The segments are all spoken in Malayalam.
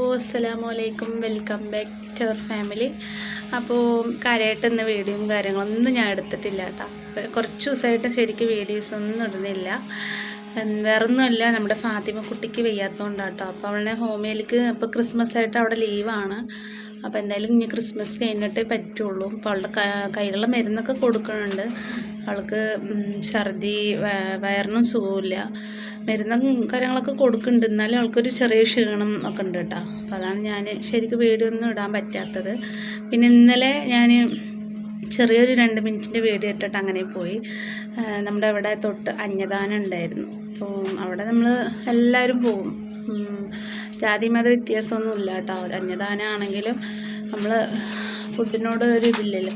അസ്സലാമു അലൈക്കും. Welcome back to our family. അപ്പോൾ കാര്യമായിട്ട് ഇന്ന് വീഡിയോയും കാര്യങ്ങളൊന്നും ഞാൻ എടുത്തിട്ടില്ല കേട്ടോ. കുറച്ച് ദിവസമായിട്ട് ശരിക്കും വീഡിയോസ് ഒന്നും ഇടുന്നില്ല വേറൊന്നുമല്ല നമ്മുടെ ഫാത്തിമ കുട്ടിക്ക് വയ്യാത്തതുകൊണ്ടാണ് കേട്ടോ. അപ്പോൾ അവളെ ഹോമിയിലേക്ക് ഇപ്പോൾ ക്രിസ്മസ് ആയിട്ട് അവിടെ ലീവാണ്. അപ്പോൾ എന്തായാലും ഇനി ക്രിസ്മസ് കഴിഞ്ഞിട്ടേ പറ്റുള്ളൂ. അപ്പോൾ അവളുടെ കൈകളിൽ മരുന്നൊക്കെ കൊടുക്കുന്നുണ്ട്. അവൾക്ക് ഛർദി വയറിനും സുഖമില്ല മരുന്നും കാര്യങ്ങളൊക്കെ കൊടുക്കുന്നുണ്ട്. എന്നാലും അവൾക്കൊരു ചെറിയ ക്ഷീണം ഒക്കെ ഉണ്ട് കേട്ടോ. അപ്പോൾ അതാണ് ഞാൻ ശരിക്കും വീഡിയോ ഒന്നും ഇടാൻ പറ്റാത്തത്. പിന്നെ ഇന്നലെ ഞാൻ ചെറിയൊരു രണ്ട് മിനിറ്റിന്റെ വീഡിയോ ഇട്ടിട്ട് അങ്ങനെ പോയി. നമ്മുടെ അവിടെ തൊട്ട് അന്യദാനം ഉണ്ടായിരുന്നു. അപ്പോൾ അവിടെ നമ്മൾ എല്ലാവരും പോകും. ജാതി മത വ്യത്യാസമൊന്നുമില്ല കേട്ടോ. കേട്ടോ അന്യദാനമാണെങ്കിലും നമ്മൾ ഫുഡിനോട് ഒരു ഇതില്ലല്ലോ.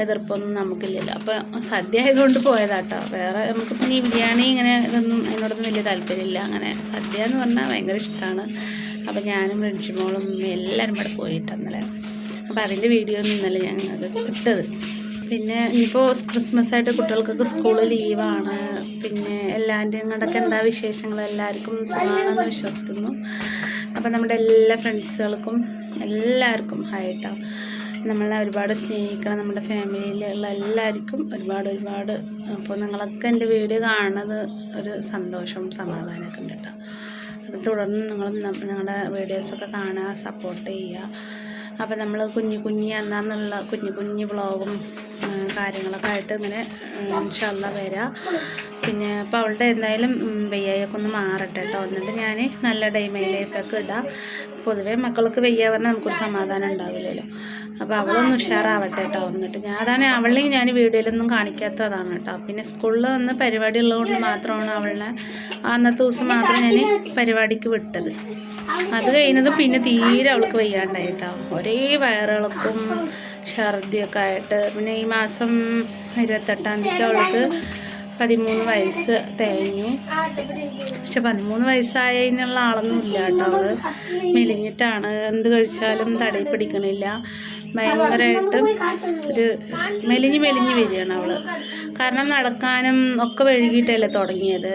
എതിർപ്പൊന്നും നമുക്കില്ലല്ലോ. അപ്പോൾ സദ്യ ആയതുകൊണ്ട് പോയതാട്ടോ. വേറെ നമുക്ക് ഈ ബിരിയാണി ഇങ്ങനെ ഇതൊന്നും അതിനോടൊന്നും വലിയ താല്പര്യമില്ല. അങ്ങനെ സദ്യ എന്ന് പറഞ്ഞാൽ ഭയങ്കര ഇഷ്ടമാണ് അപ്പോൾ ഞാനും റിൻഷിമോളും എല്ലാവരും ഇവിടെ പോയിട്ട് ഇന്നലെ. അപ്പോൾ അതിന്റെ വീഡിയോ ഒന്നും ഇന്നലെ ഞാൻ അത് ഇട്ടത്. പിന്നെ ഇനിയിപ്പോൾ ക്രിസ്മസ് ആയിട്ട് കുട്ടികൾക്കൊക്കെ സ്കൂൾ ലീവാണ്. പിന്നെ എല്ലാവരുടെയും കൂടെയൊക്കെ എന്താ വിശേഷങ്ങൾ? എല്ലാവർക്കും സുഖമാണെന്ന് വിശ്വസിക്കുന്നു. അപ്പോൾ നമ്മുടെ എല്ലാ ഫ്രണ്ട്സുകൾക്കും എല്ലാവർക്കും ഹായിട്ടോ നമ്മളെ ഒരുപാട് സ്നേഹിക്കണം നമ്മുടെ ഫാമിലിയിലുള്ള എല്ലാവർക്കും ഒരുപാട് ഒരുപാട് അപ്പോൾ നിങ്ങളൊക്കെ എന്റെ വീഡിയോ കാണുന്നത് ഒരു സന്തോഷം സമാധാനമൊക്കെ ഉണ്ട് കേട്ടോ. അപ്പോൾ തുടർന്ന് നിങ്ങളും നിങ്ങളുടെ വീഡിയോസൊക്കെ കാണുക സപ്പോർട്ട് ചെയ്യുക. അപ്പോൾ നമ്മൾ കുഞ്ഞു കുഞ്ഞു എന്നാന്നുള്ള കുഞ്ഞു കുഞ്ഞു വ്ളോഗും കാര്യങ്ങളൊക്കെ ആയിട്ട് ഇങ്ങനെ ഇൻഷല്ല വരാം. പിന്നെ അപ്പോൾ അവളുടെ എന്തായാലും വെയ്യായൊക്കെ ഒന്ന് മാറട്ടെ കേട്ടോ. എന്നിട്ട് ഞാൻ നല്ല ഡൈമയിലേക്കൊക്കെ ഇടാം. പൊതുവേ മക്കൾക്ക് വെയ്യാ പറഞ്ഞാൽ നമുക്കൊരു സമാധാനം ഉണ്ടാവില്ലല്ലോ. അപ്പോൾ അവളൊന്ന് ഉഷാറാവട്ടെ കേട്ടോ എന്നിട്ട് ഞാൻ അതാണ് അവളെ ഞാൻ വീഡിയോയിലൊന്നും കാണിക്കാത്തതാണ് കേട്ടോ. പിന്നെ സ്കൂളിൽ വന്ന് പരിപാടി ഉള്ളതുകൊണ്ട് മാത്രമാണ് അവളെ അന്നത്തെ ദിവസം മാത്രം ഞാൻ പരിപാടിക്ക് വിട്ടത്. അത് കഴിയുന്നത് പിന്നെ തീരെ അവൾക്ക് വയ്യാണ്ടായി കേട്ടോ. ഒരേ വയറുകൾക്കും ഛർദിയൊക്കെ ആയിട്ട്. പിന്നെ ഈ മാസം ഇരുപത്തെട്ടാം തീയതി അവൾക്ക് പതിമൂന്ന് വയസ്സ് തേഞ്ഞു. പക്ഷെ പതിമൂന്ന് വയസ്സായതിനുള്ള ആളൊന്നും ഇല്ല കേട്ടോ അവൾ. മെലിഞ്ഞിട്ടാണ്. എന്ത് കഴിച്ചാലും തടി പിടിക്കണില്ല. ഭയങ്കരമായിട്ട് ഒരു മെലിഞ്ഞ് മെലിഞ്ഞ് വരികയാണ് അവൾ. കാരണം നടക്കാനും ഒക്കെ വഴുകിയിട്ടല്ലേ തുടങ്ങിയത്.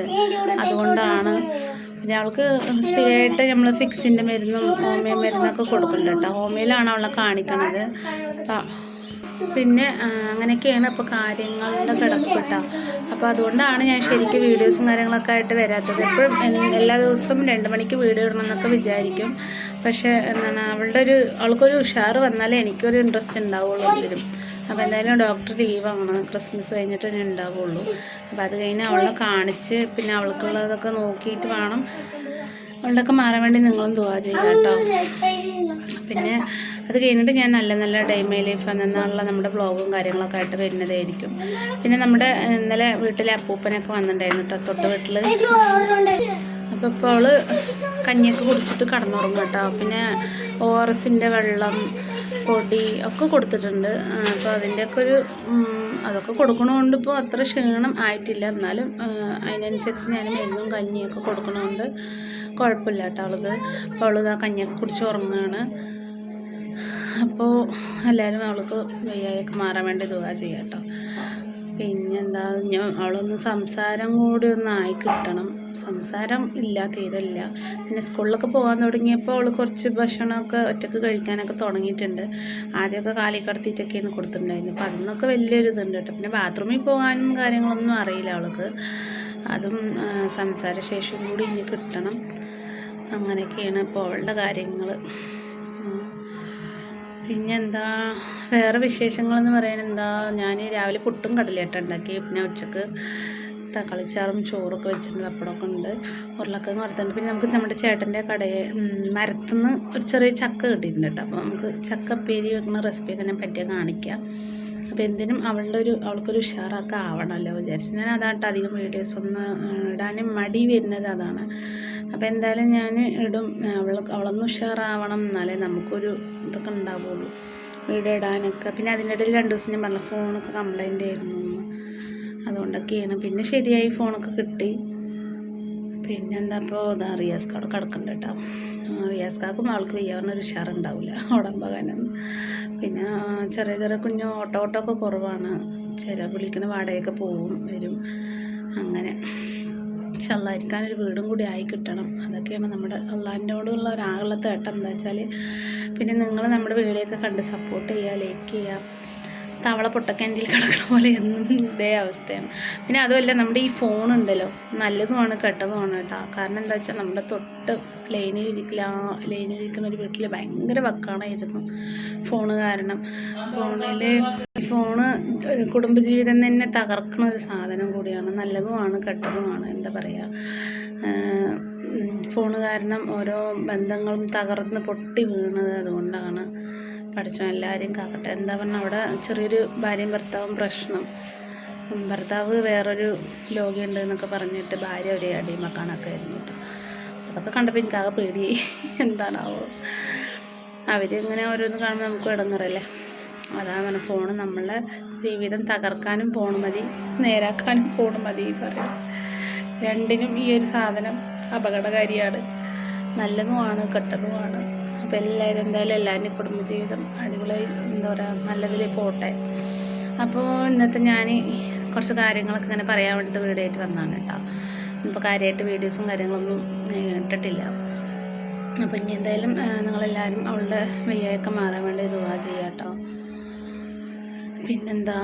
അതുകൊണ്ടാണ് പിന്നെ അവൾക്ക് സ്ഥിരമായിട്ട് നമ്മൾ ഫിക്സിന്റെ മരുന്നും ഹോമിയോ മരുന്നൊക്കെ കൊടുക്കുന്നുണ്ട് കേട്ടോ. ഹോമിയോയിലാണ് അവളെ കാണിക്കണത്. പിന്നെ അങ്ങനെയൊക്കെയാണ് ഇപ്പോൾ കാര്യങ്ങളുടെ കിടപ്പ് കേട്ടോ അപ്പോൾ അതുകൊണ്ടാണ് ഞാൻ ശരിക്കും വീഡിയോസും കാര്യങ്ങളൊക്കെ ആയിട്ട് വരാത്തത്. എപ്പോഴും എല്ലാ ദിവസവും രണ്ട് മണിക്ക് വീഡിയോ ഇടണം എന്നൊക്കെ വിചാരിക്കും. പക്ഷേ എന്താണ് അവളുടെ ഒരു അവൾക്കൊരു ഉഷാർ വന്നാലേ എനിക്കൊരു ഇൻട്രസ്റ്റ് ഉണ്ടാവുള്ളൂ എന്തിനും അപ്പോൾ എന്തായാലും ഡോക്ടർ ലീവാണ് ക്രിസ്മസ് കഴിഞ്ഞിട്ട് തന്നെ ഉണ്ടാവുള്ളൂ. അപ്പോൾ അത് കഴിഞ്ഞ് അവളെ കാണിച്ച് പിന്നെ അവൾക്കുള്ളതൊക്കെ നോക്കിയിട്ട് വേണം. അവളുടെയൊക്കെ മാറാൻ വേണ്ടി നിങ്ങളും ദുവാ ചെയ്യാം കേട്ടോ. പിന്നെ അത് കഴിഞ്ഞിട്ട് ഞാൻ നല്ല നല്ല ഡൈമൈ ലൈഫ് എന്നുള്ള നമ്മുടെ ബ്ലോഗും കാര്യങ്ങളൊക്കെ ആയിട്ട് വരുന്നതായിരിക്കും. പിന്നെ നമ്മുടെ ഇന്നലെ വീട്ടിലെ അപ്പൂപ്പനൊക്കെ വന്നിട്ടുണ്ടായിരുന്നു കേട്ടോ തൊട്ട് വീട്ടിൽ അപ്പോൾ ഇപ്പോൾ അവൾ കഞ്ഞിയൊക്കെ കുടിച്ചിട്ട് കടന്നുറങ്ങും കേട്ടോ പിന്നെ ഒ ആർ എസിന്റെ വെള്ളം പൊടി ഒക്കെ കൊടുത്തിട്ടുണ്ട്. അപ്പോൾ അതിന്റെയൊക്കെ ഒരു അതൊക്കെ കൊടുക്കണതുകൊണ്ട് ഇപ്പോൾ അത്ര ക്ഷീണം ആയിട്ടില്ല. എന്നാലും അതിനനുസരിച്ച് ഞാൻ മരുന്നും കഞ്ഞിയൊക്കെ കൊടുക്കണതുകൊണ്ട് കുഴപ്പമില്ല കേട്ടോ അവൾക്ക് അപ്പോൾ അവൾ ആ കഞ്ഞിയൊക്കെ കുടിച്ച് ഉറങ്ങുകയാണ് അപ്പോൾ എല്ലാവരും അവൾക്ക് വയ്യായൊക്കെ മാറാൻ വേണ്ടി ദുവാ ചെയ്യാം കേട്ടോ പിന്നെന്താ ഞാൻ അവളൊന്ന് സംസാരം കൂടി ഒന്ന് ആയി കിട്ടണം. സംസാരം ഇല്ല തീരല്ല പിന്നെ സ്കൂളിലൊക്കെ പോകാൻ തുടങ്ങിയപ്പോൾ അവൾ കുറച്ച് ഭക്ഷണമൊക്കെ ഒറ്റയ്ക്ക് കഴിക്കാനൊക്കെ തുടങ്ങിയിട്ടുണ്ട്. ആദ്യമൊക്കെ കാലി കടത്തിയിട്ടൊക്കെയാണ് കൊടുത്തിട്ടുണ്ടായിരുന്നു അപ്പോൾ അതിന്നൊക്കെ വലിയൊരു ഇതുണ്ട് കേട്ടോ. പിന്നെ ബാത്റൂമിൽ പോകാനും കാര്യങ്ങളൊന്നും അറിയില്ല അവൾക്ക്. അതും സംസാരശേഷിയും കൂടി ഇനി കിട്ടണം. അങ്ങനെയൊക്കെയാണ് ഇപ്പോൾ അവളുടെ കാര്യങ്ങൾ പിന്നെന്താ? വേറെ വിശേഷങ്ങളെന്ന് പറയാൻ എന്താ ഞാൻ രാവിലെ പുട്ടും കടലയാട്ട ഉണ്ടാക്കി. പിന്നെ ഉച്ചയ്ക്ക് തക്കാളിച്ചാറും ചോറൊക്കെ വെച്ചിട്ടുണ്ട്. അപ്പടമൊക്കെ ഉണ്ട്. ഉരുളക്കിഴങ്ങ് വറുത്തുണ്ട് പിന്നെ നമുക്ക് നമ്മുടെ ചേട്ടന്റെ കടയെ മരത്തുനിന്ന് ഒരു ചെറിയ ചക്ക കിട്ടിയിട്ടുണ്ട് കേട്ടോ. അപ്പോൾ നമുക്ക് ചക്കപ്പേരി പേരി വെക്കുന്ന റെസിപ്പിയൊക്കെ ഞാൻ പറ്റിയ കാണിക്കാം. അപ്പോൾ എന്തിനും അവളുടെ ഒരു അവൾക്കൊരു ഉഷാറൊക്കെ ആവണമല്ലോ വിചാരിച്ചു. ഞാൻ അതാട്ടോ അധികം വീഡിയോസ് ഒന്ന് ഇടാനും മടി വരുന്നത് അതാണ്. അപ്പോൾ എന്തായാലും ഞാൻ ഇടും. അവൾ അവളൊന്ന് ഉഷാറാവണം എന്നാലേ നമുക്കൊരു ഇതൊക്കെ ഉണ്ടാവുള്ളൂ. വീഡിയോ ഇടാനൊക്കെ. പിന്നെ അതിന്റെ ഇടയിൽ രണ്ട് ദിവസം ഞാൻ പറഞ്ഞ ഫോണൊക്കെ കംപ്ലൈന്റ് ആയിരുന്നു. അതുകൊണ്ടൊക്കെയാണ്. പിന്നെ ശരിയായി ഫോണൊക്കെ കിട്ടി. പിന്നെ എന്താ ഇപ്പോൾ ഇതാ റിയാസ് അവിടെ കിടക്കുന്നുണ്ട് കേട്ടോ. റിയാസ് കാക്കും അവൾക്ക് വയ്യാവുന്ന ഒരു ഉഷാറുണ്ടാവില്ല ഉടമ്പകാനൊന്നും പിന്നെ ചെറിയ ചെറിയ കുഞ്ഞു ഓട്ടോ ഓട്ടോ ഒക്കെ കുറവാണ്. ചില വിളിക്കുന്ന വാടകയൊക്കെ പോവും വരും. അങ്ങനെ. ഇൻഷല്ല ഇരിക്കാനൊരു വീടും കൂടി ആയി കിട്ടണം. അതൊക്കെയാണ് നമ്മുടെ അള്ളാഹിന്റെയോടുള്ള ഒരു ആകുളത്തെ ഏട്ടം എന്താ വെച്ചാൽ പിന്നെ നിങ്ങൾ നമ്മുടെ വീഡിയോയൊക്കെ കണ്ട് സപ്പോർട്ട് ചെയ്യുക ലൈക്ക് ചെയ്യുക. തവള പൊട്ടക്കാൻഡിൽ കിടക്കണ പോലെ എന്നും ഇതേ അവസ്ഥയാണ്. പിന്നെ അതുമല്ല നമ്മുടെ ഈ ഫോൺ ഉണ്ടല്ലോ. നല്ലതുമാണ് കെട്ടതുമാണ് കേട്ടോ. കാരണം എന്താ വെച്ചാൽ നമ്മുടെ തൊട്ട് ലൈനിലിരിക്കില്ല ലൈനിലിരിക്കുന്ന ഒരു വീട്ടിൽ ഭയങ്കര വക്കാണായിരുന്നു ഫോൺ കാരണം. ഫോണിൽ ഫോണ് കുടുംബജീവിതം തന്നെ തകർക്കണ ഒരു സാധനം കൂടിയാണ്. നല്ലതുമാണ് കെട്ടതുമാണ് എന്താ പറയുക ഫോണ് കാരണം ഓരോ ബന്ധങ്ങളും തകർന്ന് പൊട്ടി വീണത് അതുകൊണ്ടാണ്. പഠിച്ചോ എല്ലാവരെയും കാക്കട്ടെ. എന്താ പറഞ്ഞാൽ അവിടെ ചെറിയൊരു ഭാര്യയും ഭർത്താവും പ്രശ്നം. ഭർത്താവ് വേറൊരു രോഗിയുണ്ട് എന്നൊക്കെ പറഞ്ഞിട്ട് ഭാര്യ ഒരേ അടിമക്കാണൊക്കെ ആയിരുന്നു അതൊക്കെ കണ്ടപ്പോൾ എനിക്കാകെ പേടിയായി എന്താണാവോ? അവരിങ്ങനെ ഓരോന്ന് കാണുമ്പോൾ നമുക്ക് ഇടങ്ങറല്ലേ? അതാണ് പറഞ്ഞ നമ്മളെ ജീവിതം തകർക്കാനും ഫോൺ മതി നേരാക്കാനും ഫോൺ മതി എന്ന് പറയുന്നത് രണ്ടിനും ഈ ഒരു സാധനം അപകടകാരിയാണ്. നല്ലതുമാണ് കെട്ടതുമാണ്. അപ്പോൾ എല്ലാവരും എന്തായാലും എല്ലാവരുടെയും കുടുംബജീവിതം അടിപൊളി എന്താ പറയുക നല്ലതിൽ പോട്ടെ. അപ്പോൾ ഇന്നത്തെ ഞാൻ കുറച്ച് കാര്യങ്ങളൊക്കെ ഇങ്ങനെ പറയാൻ വേണ്ടിയിട്ട് വീഡിയോ ആയിട്ട് വന്നതാണ് കേട്ടോ. ഇപ്പോൾ കാര്യമായിട്ട് വീഡിയോസും കാര്യങ്ങളൊന്നും ഇട്ടിട്ടില്ല. അപ്പോൾ ഇനി എന്തായാലും നിങ്ങളെല്ലാവരും അവളുടെ വയ്യായൊക്കെ മാറാൻ വേണ്ടി ദുവാ ചെയ്യാം കേട്ടോ. പിന്നെന്താ?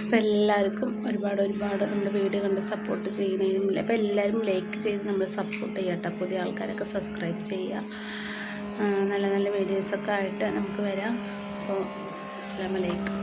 ഇപ്പം എല്ലാവർക്കും ഒരുപാട് ഒരുപാട് നമ്മുടെ വീഡിയോ കണ്ട് സപ്പോർട്ട് ചെയ്യുന്നതിനും അപ്പോൾ എല്ലാവരും ലൈക്ക് ചെയ്ത് നമ്മൾ സപ്പോർട്ട് ചെയ്യട്ടെ. പുതിയ ആൾക്കാരൊക്കെ സബ്സ്ക്രൈബ് ചെയ്യുക നല്ല നല്ല വീഡിയോസൊക്കെ ആയിട്ട് നമുക്ക് വരാം. അപ്പോൾ അസ്സാം വലൈക്കും